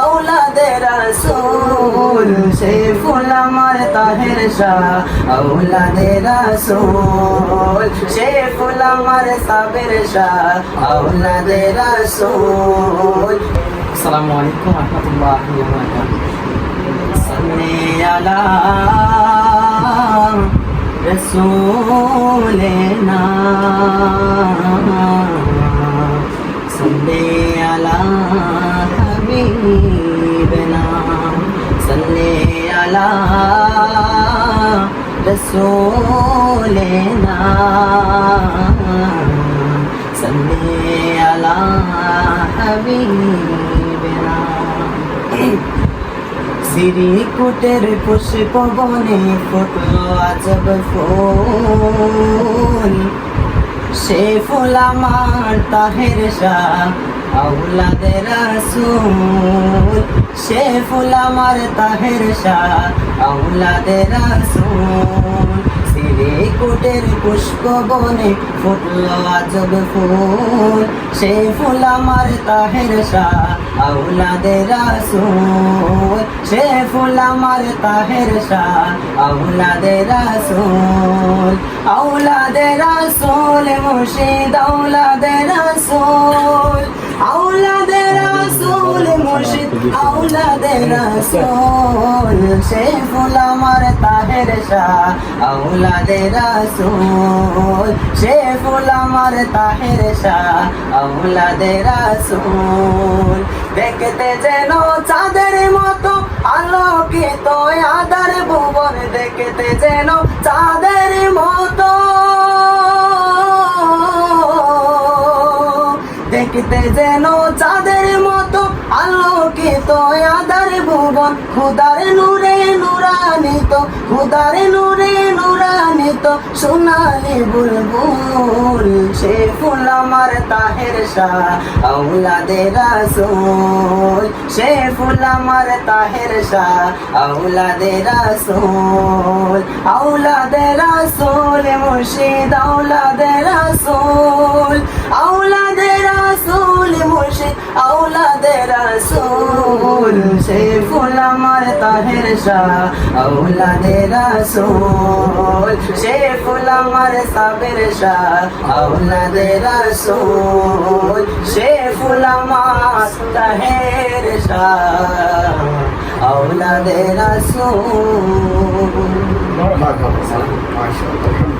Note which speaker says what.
Speaker 1: আউলাদে রাসূল সে ফুল আমার তাহের শাহ। আউলাদে রাসূল সে ফুল আমার সাবের শাহ। আউলাদে রাসূল আসসালামু আলাইকুম ওয়া রাহমাতুল্লাহি ওয়া বারাকাতুহু। সাল্লি আলা রসুলিনা। হাবিবিনা সাল্লি আলা রসুলিনা সাল্লি আলা হাবিবিনা সিরিকুটের পুষ্প বনে ফুটলো আজব ফুল সে ফুল আমার তাহের শাহ আউলাদে রাসূল সে ফুল আমার তাহের শাহ। আউলাদে রাসূল সিরিকুটের পুষ্প বনে ফুটলো আজব ফুল। সে ফুল আমার তাহের শাহ আউলাদে রাসূল সে ফুল আমার তাহের শাহ। আউলাদে রাসূল আউলাদে রাসূল, মুর্শিদ আউলাদে রাসূল। আউলাদে রাসূল সে ফুল আমার তাহের শাহ। আউলাদে রাসূল সে ফুল আমার তাহের শাহ। আউলাদে রাসূল, দেখতে যেন চাঁদের মতো আলোকিত। আদার ভুবন দেখতে যেন চাঁদের মতো যেন চাঁদের মতো আলোকিত আদার ভুবন। খুদার নূরে নুরানিত খুদার নূরে নুরানিত, সোনালি বুলবুল, সে ফুল আমার তাহের শাহ আউলাদে রাসূল। সে ফুল আমার তাহের শাহ আউলাদে রাসূল। আউলাদে রাসূল, মুর্শিদ আউলাদে রাসূল। সে ফুল আমার তাহের শাহ আউলাদে রাসূল সে ফুল আমার সাবের শাহ আউলাদে রাসূল সে ফুল আমার তাহের শাহ আউলাদে রাসূল
Speaker 2: মাশাআল্লাহ।